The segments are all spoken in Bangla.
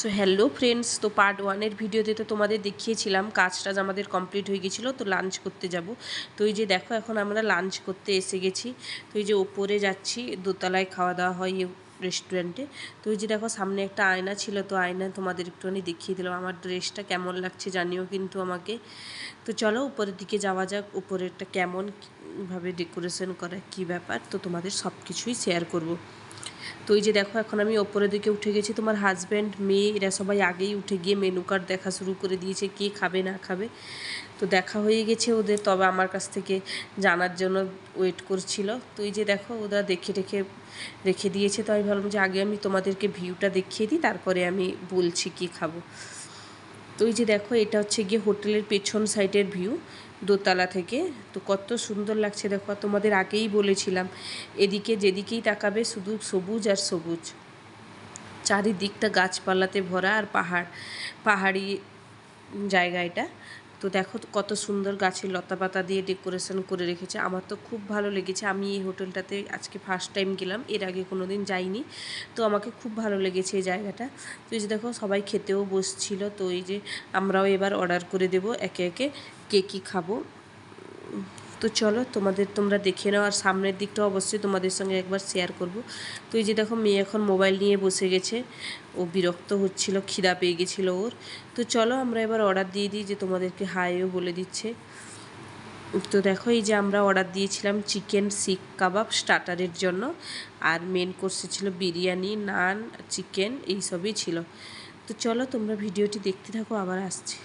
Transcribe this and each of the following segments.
সো হ্যালো ফ্রেন্ডস তো পার্ট ওয়ানের ভিডিওতে তো তোমাদের দেখিয়েছিলাম কাজ টাজ আমাদের কমপ্লিট হয়ে গেছিল, তো লাঞ্চ করতে যাব। তো এই যে দেখো, এখন আমরা লাঞ্চ করতে এসে গেছি। তো এই যে ওপরে যাচ্ছি, দোতলায় খাওয়া দাওয়া হয় রেস্টুরেন্টে তো এই যে দেখো, সামনে একটা আয়না ছিল, তো আয়না তোমাদের একটুখানি দেখিয়ে দিলাম। আমার ড্রেসটা কেমন লাগছে জানিও কিন্তু আমাকে। তো চলো, উপরের দিকে যাওয়া যাক, উপরেরটা কেমন ভাবে ডেকোরেশন করা, কী ব্যাপার, তো তোমাদের সব কিছুই শেয়ার করব। তো এই যে দেখো, এখন আমি ওপরের দিকে উঠে গেছি। তোমার হাজব্যান্ড মেয়ে, এরা সবাই আগেই উঠে গিয়ে মেনু কার্ড দেখা শুরু করে দিয়েছে, কে খাবে, না খাবে। তো দেখা হয়ে গেছে ওদের, তবে আমার কাছ থেকে জানার জন্য ওয়েট করছিল। তো এই যে দেখো, ওরা দেখে রেখে রেখে দিয়েছে। তো আমি ভাবলাম যে আগে আমি তোমাদেরকে ভিউটা দেখিয়ে দিই, তারপরে আমি বলছি কি খাব। তো এই যে দেখো, এটা হচ্ছে গিয়ে হোটেলের পেছন সাইডের ভিউ দোতলা থেকে। তো কত সুন্দর লাগছে, দেখো তোমাদের আগেই বলেছিলাম, এদিকে যেদিকেই তাকাবে শুধু সবুজ আর সবুজ। চারিদিকটা গাছপালাতে ভরা আর পাহাড়, পাহাড়ি জায়গা এটা। তো দেখো কত সুন্দর গাছের লতা পাতা দিয়ে ডেকোরেশন করে রেখেছে। আমার তো খুব ভালো লেগেছে। আমি এই হোটেলটাতে আজকে ফার্স্ট টাইম গেলাম। এর আগে কোনো দিন যাইনি। তো আমাকে খুব ভালো লেগেছে এই জায়গাটা। তো এই যে দেখো, সবাই খেতেও বসছিল। তো এই যে আমরাও এবার অর্ডার করে দেব। একে একে কে কী খাব? তো চলো, তোমাদের তোমরা দেখে নাও। আর সামনের দিকটা অবশ্যই তোমাদের সঙ্গে একবার শেয়ার করব। তো এই যে দেখো, মেয়ে এখন মোবাইল নিয়ে বসে গেছে। ও বিরক্ত হচ্ছিল, খিদা পেয়ে গেছিল ওর। তো চলো, আমরা এবার অর্ডার দিয়ে দিই যে তোমাদেরকে হাইও বলে দিচ্ছে। তো দেখো, এই যে আমরা অর্ডার দিয়েছিলাম চিকেন শিক কাবাব স্টার্টারের জন্য। আর মেন কোর্সে ছিল বিরিয়ানি নান চিকেন এইসবই ছিল। তো চলো, তোমরা ভিডিওটি দেখতে থাকো, আবার আসছি।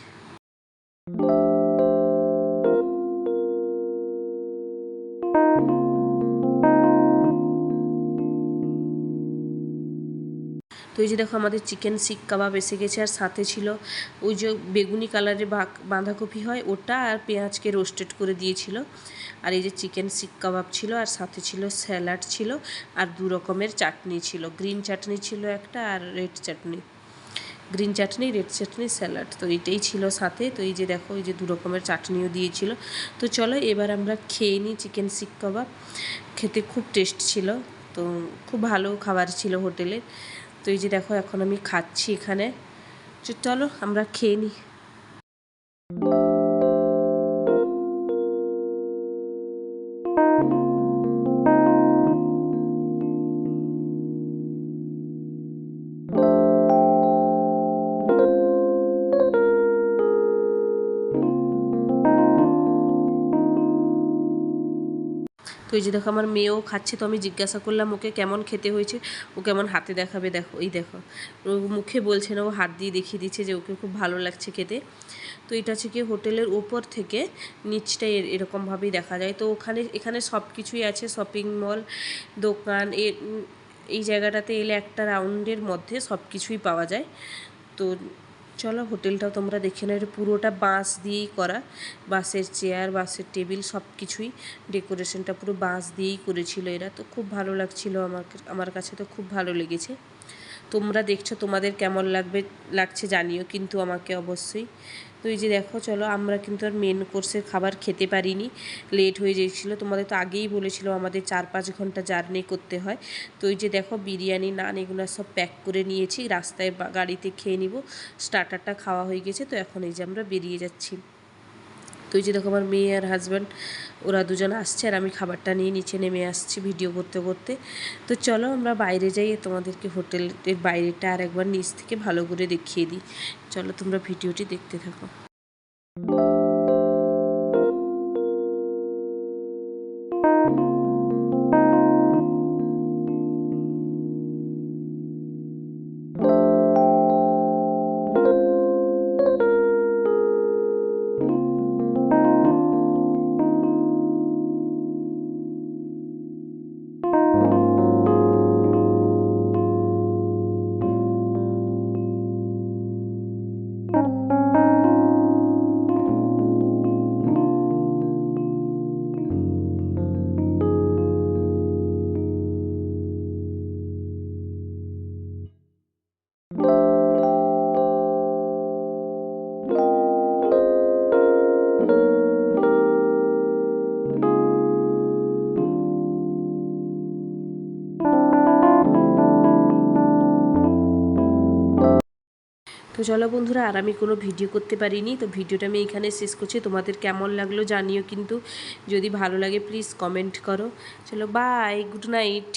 তো এই যে দেখো আমাদের চিকেন শিক কাবাব এসে গেছে আর সাথে ছিল ওই যে বেগুনি কালারের বাঁধাকপি হয়, ওটা আর পেঁয়াজকে রোস্টেড করে দিয়েছিল। আর এই যে চিকেন শিক কাবাব ছিল আর সাথে ছিল স্যালাড ছিল আর দু রকমের চাটনি ছিল। গ্রিন চাটনি ছিল একটা আর red chutney. Green chutney red chutney salad তো এইটাই ছিল সাথে। তো এই যে দেখো, এই যে দু রকমের চাটনিও দিয়েছিল। তো চলো এবার আমরা খেয়ে নিই চিকেন শিক কাবাব। খেতে খুব টেস্ট ছিল। তো খুব ভালো খাবার ছিল হোটেলে। তো এই যে দেখো এখন আমি খাচ্ছি এখানে। চলো আমরা খেয়ে নিই তো এই যে দেখো আমার মেয়েও খাচ্ছে, তো আমি জিজ্ঞাসা করলাম, ওকে কেমন খেতে হয়েছে? ও কেমন হাতে দেখাবে? দেখো, এই দেখো। ও মুখে বলছে না, ও হাত দিয়ে দেখিয়ে দিচ্ছে যে ওকে খুব ভালো লাগছে খেতে। তো এটা হচ্ছে কি হোটেলের ওপর থেকে নিচটা এরকমভাবেই দেখা যায়। তো ওখানে, এখানে সব কিছুই আছে, শপিং মল, দোকান, এ, এই জায়গাটাতে এলে একটা রাউন্ডের মধ্যে সব কিছুই পাওয়া যায়। তো চলো হোটেলটাও তোমরা দেখে এটা পুরোটা বাঁশ দিয়েই করা। বাঁশের চেয়ার, বাঁশের টেবিল সব কিছুই ডেকোরেশনটা পুরো বাঁশ দিয়েই করেছিল এরা। তো খুব ভালো লাগছিল আমার আমার কাছে তো খুব ভালো লেগেছে। তোমরা দেখছ তোমাদের কেমন লাগবে, লাগছে জানিও কিন্তু আমাকে অবশ্যই। তো এই যে দেখো, চলো আমরা কিন্তু আর মেন কোর্সের খাবার খেতে পারিনি। লেট হয়ে গিয়েছিল, তোমাদের তো আগেই বলেছিল আমাদের চার পাঁচ ঘণ্টা জার্নি করতে হয়। তো এই যে দেখো, বিরিয়ানি, নান এগুলো সব প্যাক করে নিয়েছি, রাস্তায় গাড়িতে খেয়ে নিব। স্টার্টারটা খাওয়া হয়ে গেছে, তো এখন এই যে আমরা বেরিয়ে যাচ্ছি। তো এই যে দেখো আমার মেয়ে আর হাজব্যান্ড ওরা দুজন আসছে আর আমি খাবারটা নিয়ে নিচে নেমে আসছি ভিডিও করতে করতে। তো চলো আমরা বাইরে যাই, তোমাদেরকে হোটেলের বাইরেটা আর একবার নিচ থেকে ভালো করে দেখিয়ে দিই। চলো তোমরা ভিডিওটি দেখতে থাকো। তো চলো বন্ধুরা, আর আমি কোনো ভিডিও করতে পারিনি, তো ভিডিওটা আমি এখানে শেষ করছি। তোমাদের কেমন লাগল জানিও কিন্তু। যদি ভালো লাগে প্লিজ কমেন্ট করো। চলো বাই গুড নাইট